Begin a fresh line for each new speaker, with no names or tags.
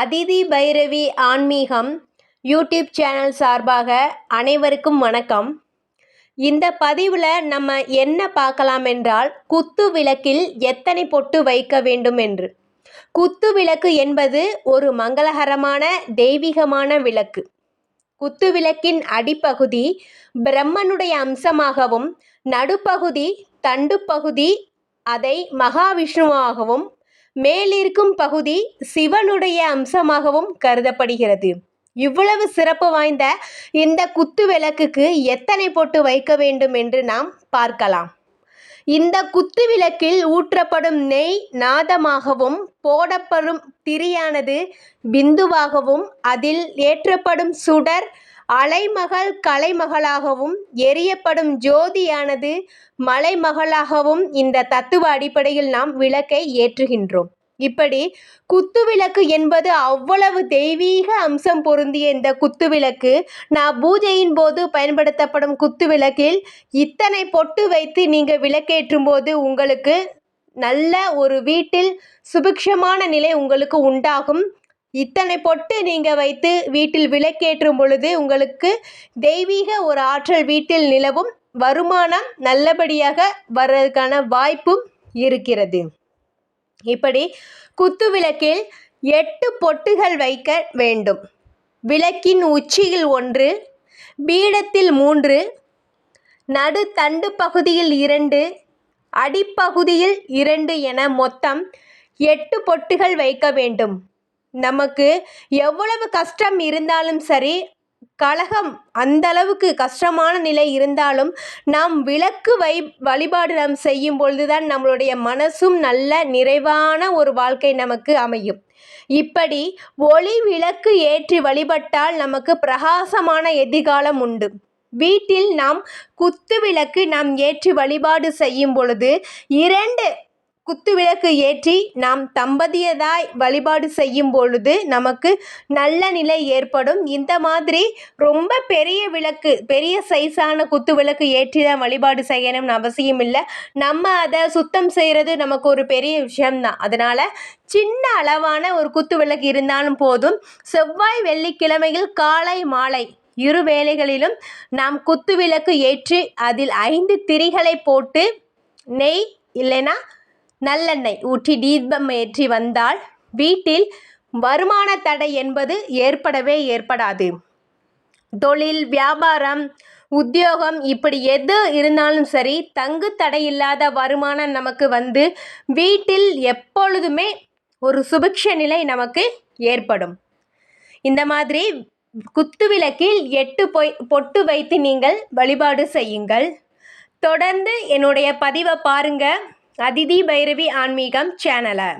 அதிதி பைரவி ஆன்மீகம் YouTube channel சார்பாக அனைவருக்கும் வணக்கம். இந்த பதிவில் நம்ம என்ன பார்க்கலாம் என்றால் குத்து விளக்கில் எத்தனை பொட்டு வைக்க வேண்டும் என்று. குத்து விளக்கு என்பது ஒரு மங்களகரமான தெய்வீகமான விளக்கு. குத்து விளக்கின் அடிப்பகுதி பிரம்மனுடைய அம்சமாகவும் நடுப்பகுதி தண்டுப்பகுதி அதை மகாவிஷ்ணுவாகவும் மேலிருக்கும் பகுதி சிவனுடைய அம்சமாகவும் கருதப்படுகிறது. இவ்வளவு சிறப்பு வாய்ந்த இந்த குத்து விளக்குக்கு எத்தனை போட்டு வைக்க வேண்டும் என்று நாம் பார்க்கலாம். இந்த குத்து விளக்கில் ஊற்றப்படும் நெய் நாதமாகவும் போடப்படும் திரியானது பிந்துவாகவும் அதில் ஏற்றப்படும் சுடர் அலைமகள் கலைமகளாகவும் எரியப்படும் ஜோதியானது மலைமகளாகவும் இந்த தத்துவ அடிப்படையில் நாம் விளக்கை ஏற்றுகின்றோம். இப்படி குத்துவிளக்கு என்பது அவ்வளவு தெய்வீக அம்சம் பொருந்திய இந்த குத்துவிளக்கு நான் பூஜையின் போது பயன்படுத்தப்படும் குத்துவிளக்கில் இத்தனை பொட்டு வைத்து நீங்கள் விளக்கேற்றும் போது உங்களுக்கு நல்ல ஒரு வீட்டில் சுபிக்ஷமான நிலை உங்களுக்கு உண்டாகும். இத்தனை பொட்டு நீங்கள் வைத்து வீட்டில் விளக்கேற்றும் பொழுது உங்களுக்கு தெய்வீக ஒரு ஆற்றல் வீட்டில் நிலவும் வருமானம் நல்லபடியாக வர்றதுக்கான வாய்ப்பும் இருக்கிறது. இப்படி குத்து விளக்கில் எட்டு பொட்டுகள் வைக்க வேண்டும். விளக்கின் உச்சியில் ஒன்று பீடத்தில் மூன்று நடு தண்டு பகுதியில் இரண்டு அடிப்பகுதியில் இரண்டு என மொத்தம் எட்டு பொட்டுகள் வைக்க வேண்டும். நமக்கு எவ்வளவு கஷ்டம் இருந்தாலும் சரி கலகம் அந்த அளவுக்கு கஷ்டமான நிலை இருந்தாலும் நாம் விளக்கு வை வழிபாடு நாம் செய்யும் பொழுதுதான் நம்மளுடைய மனசும் நல்ல நிறைவான ஒரு வாழ்க்கை நமக்கு அமையும். இப்படி ஒளி விளக்கு ஏற்றி வழிபட்டால் நமக்கு பிரகாசமான எதிர்காலம் உண்டு. வீட்டில் நாம் குத்து விளக்கு நாம் ஏற்றி வழிபாடு செய்யும் பொழுது இரண்டு குத்துவிளக்கு ஏற்றி நாம் தம்பதியதாய் வழிபாடு செய்யும் பொழுது நமக்கு நல்ல நிலை ஏற்படும். இந்த மாதிரி ரொம்ப பெரிய விளக்கு பெரிய சைஸான குத்து விளக்கு ஏற்றி தான் வழிபாடு செய்யணும்னு அவசியம் இல்லை. நம்ம அதை சுத்தம் செய்கிறது நமக்கு ஒரு பெரிய விஷயம்தான். அதனால் சின்ன அளவான ஒரு குத்து விளக்கு இருந்தாலும் போதும். செவ்வாய் வெள்ளிக்கிழமையில் காலை மாலை இரு வேளைகளிலும் நாம் குத்து விளக்கு ஏற்றி அதில் ஐந்து திரிகளை போட்டு நெய் இல்லைன்னா நல்லெண்ணெய் ஊற்றி தீபம் ஏற்றி வந்தால் வீட்டில் வருமான தடை என்பது ஏற்படவே ஏற்படாது. தொழில் வியாபாரம் உத்தியோகம் இப்படி எது இருந்தாலும் சரி தங்கு இல்லாத வருமானம் நமக்கு வந்து வீட்டில் எப்பொழுதுமே ஒரு சுபிக்ஷ நிலை நமக்கு ஏற்படும். இந்த மாதிரி குத்து விளக்கில் எட்டு பொய் பொட்டு வைத்து நீங்கள் வழிபாடு செய்யுங்கள். தொடர்ந்து என்னுடைய பதிவை பாருங்கள் அதிதி பைரவி ஆன்மீகம் சேனலை.